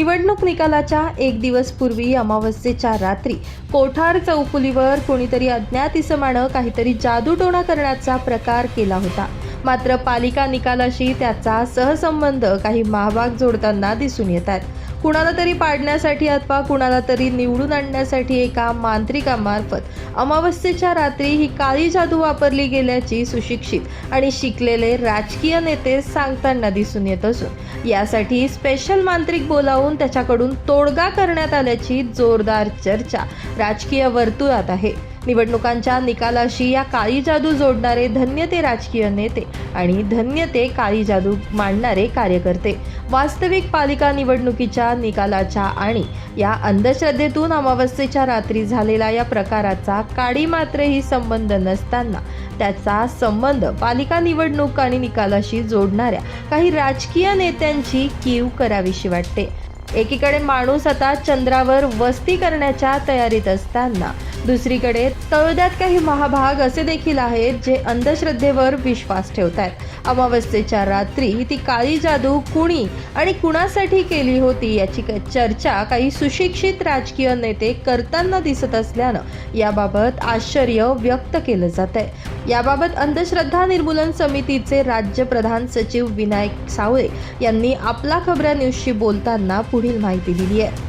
निवडणूक निकालाच्या एक दिवस पूर्वी अमावस्येच्या रात्री कोठार चौफुलीवर कोणीतरी अज्ञात इसमानं काहीतरी जादूटोणा करण्याचा प्रकार केला होता. मात्र पालिका निकालाशी त्याचा सहसंबंध काही महाभाग जोडताना दिसून येत आहेत. कुणाला तरी पाडण्यासाठी अथवा कुणाला तरी निवडून आणण्यासाठी एका मांत्रिकामार्फत अमावस्येच्या रात्री ही काळी जादू वापरली गेल्याची सुशिक्षित आणि शिकलेले राजकीय नेते सांगताना दिसून येत असून यासाठी स्पेशल मांत्रिक बोलावून त्याच्याकडून तोडगा करण्यात आल्याची जोरदार चर्चा राजकीय वर्तुळात आहे. निवडणुकांच्या निकालाशी या काळी जादू जोडणारे धन्य ते राजकीय नेते आणि धन्य ते काळी जादू मांडणारे कार्यकर्ते. वास्तविक पालिका निवडणुकीच्या निकालाच्या आणि या अंधश्रद्धेतून अमावस्येच्या रात्री झालेल्या या प्रकाराचा काळी मात्रही संबंध नसताना त्याचा संबंध पालिका निवडणूक आणि निकालाशी जोडणाऱ्या काही राजकीय नेत्यांची कीव करावीशी वाटते. एकीकडे माणूस आता चंद्रावर वस्ती करण्याच्या तयारीत असताना दुसरीकडे तळोद्यात काही महाभाग असे देखील आहेत जे अंधश्रद्धेवर विश्वास ठेवत आहेत अमावस्येच्या रात्री ती काळी जादू कुणी आणि कुणासाठी केली होती याची चर्चा काही सुशिक्षित राजकीय नेते करताना दिसत असल्यानं याबाबत आश्चर्य व्यक्त केलं जात आहे याबाबत अंधश्रद्धा निर्मूलन समितीचे राज्य प्रधान सचिव विनायक सावळे यांनी आपला खबऱ्या न्यूजशी बोलताना पुढील माहिती दिली आहे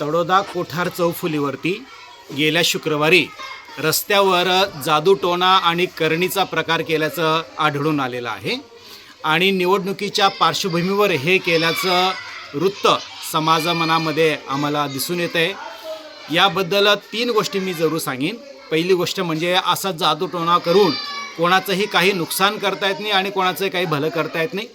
तडोदा कोठार चौफुलीवरती गेल्या शुक्रवारी रस्त्यावर जादूटोणा आणि करणीचा प्रकार केल्याचं आढळून आलेलं आहे. आणि निवडणुकीच्या पार्श्वभूमीवर हे केल्याचं वृत्त समाजमनामध्ये आम्हाला दिसून येतं आहे याबद्दल तीन गोष्टी मी जरूर सांगेन. पहिली गोष्ट म्हणजे असा जादूटोणा करून कोणाचंही काही नुकसान करता येत नाही आणि कोणाचंही काही भलं करता येत नाही.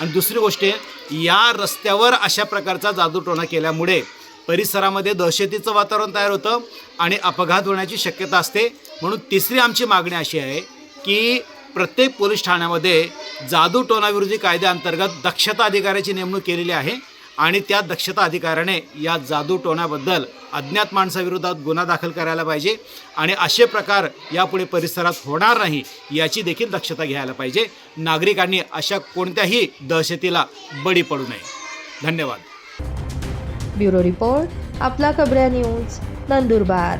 आणि दुसरी गोष्ट या रस्त्यावर अशा प्रकारचा जादूटोणा केल्यामुळे परिसरामध्ये दहशतीचं वातावरण तयार होतं आणि अपघात होण्याची शक्यता असते. म्हणून तिसरी आमची मागणी अशी आहे की प्रत्येक पोलीस ठाण्यामध्ये जादू टोनाविरोधी कायद्याअंतर्गत दक्षता अधिकाऱ्याची नेमणूक केलेली आहे आणि त्या दक्षता अधिकाऱ्याने या जादू टोनाबद्दल अज्ञात माणसाविरोधात गुन्हा दाखल करायला पाहिजे आणि असे प्रकार यापुढे परिसरात होणार नाही याची देखील दक्षता घ्यायला पाहिजे. नागरिकांनी अशा कोणत्याही दहशतीला बळी पडू नये. धन्यवाद. બ્યુરો રિપોર્ટ આપલા કબરા ન્યૂઝ નંદુરબાર.